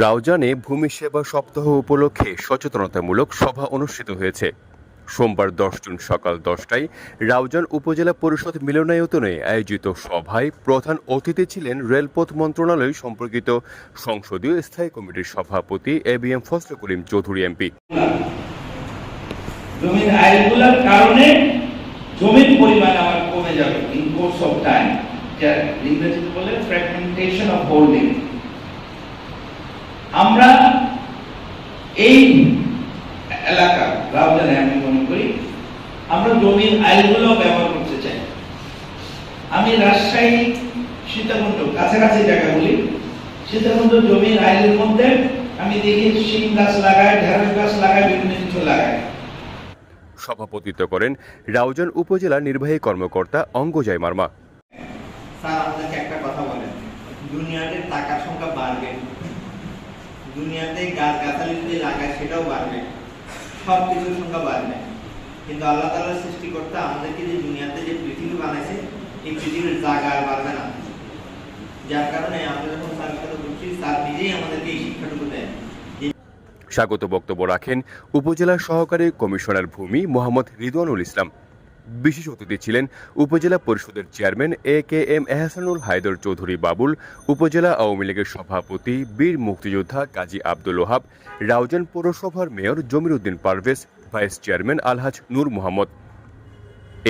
রাউজানে ভূমি সেবা সপ্তাহ উপলক্ষে সচেতনতামূলক সভা অনুষ্ঠিত হয়েছে। সোমবার দশ জুন সকাল দশটায় রাউজান উপজেলা পরিষদ মিলনায়তনে আয়োজিত সভায় প্রধান অতিথি ছিলেন রেলপথ মন্ত্রণালয় সম্পর্কিত সংসদীয় স্থায়ী কমিটির সভাপতি A B M Fazle Karim Chowdhury MP. জমির কারণে জমির পরিমাণ আমার কমে যাবে অফ টাইম ইংরেজিতে বলে ফ্র্যাগমেন্টেশন অফ হোল্ডিং আমরা এই এলাকা রাউজানে আমি মনে করি আমরা জমির আইলগুলো ব্যবহার করতে চাই। আমি রাজশাহী সীতাকুণ্ড কাছাকাছি জায়গাগুলি সীতাকুণ্ড জমির আইলের মধ্যে আমি দেখি শিম গাছ লাগায় ঢেঁড়স গাছ লাগায় বিভিন্ন কিছু লাগায়। সভাপতিত্ব করেন রাউজান উপজেলা নির্বাহী কর্মকর্তা অঙ্গজয় মার্মা। স্যার আপনাকে একটা কথা বলেন। দুনিয়াতে টাকার সংখ্যা বাড়বে। দুনিয়াতে গাছ গাছালি যদি লাগায় সেটাও বাড়বে। সব কিছুর সংখ্যা বাড়বে। কিন্তু আল্লাহ তাআলার সৃষ্টিকর্তা আমাদেরকে যে দুনিয়াতে যে পৃথিবী বানাইছে, এই পৃথিবীর জায়গা আর বাড়বে না। যার কারণে আমরা যখন স্যারের সাথে বলছি স্যার নিজেই আমাদেরকে এই শিক্ষাটুকু দেন স্বাগত বক্তব্য রাখেন উপজেলা সহকারী কমিশনার ভূমি মোহাম্মদ রিদওয়ানুল ইসলাম। বিশেষ অতিথি ছিলেন উপজেলা পরিষদের chairman A K M Ehsanul Haider Chowdhury Babul, উপজেলা আওয়ামী লীগের সভাপতি বীর মুক্তিযোদ্ধা কাজী আব্দুল ওহাব, রাউজান পৌরসভার mayor Jamir Uddin Parvez, vice chairman Alhaj Nur Mohammad.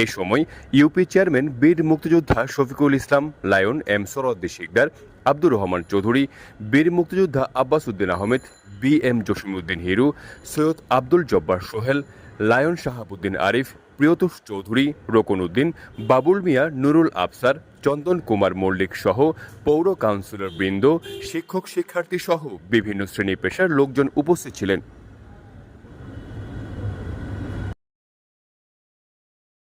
এ সময় ইউপি চেয়ারম্যান বীর মুক্তিযোদ্ধা শফিকুল ইসলাম, লায়ন এম সরদ্দি শিকদার, আব্দুর রহমান চৌধুরী, বীর মুক্তিযোদ্ধা Abbas Uddin Ahmed, B M Jasimuddin Hiru, Syed Abdul Jabbar Sohel, lion Shahabuddin Arif Priyatosh Chowdhury, Rokon Uddin, Babul Mia, Nurul Afsar, Chandan Kumar Mallik সহ পৌর councillor বৃন্দ শিক্ষক শিক্ষার্থী সহ বিভিন্ন শ্রেণি পেশার লোকজন উপস্থিত ছিলেন।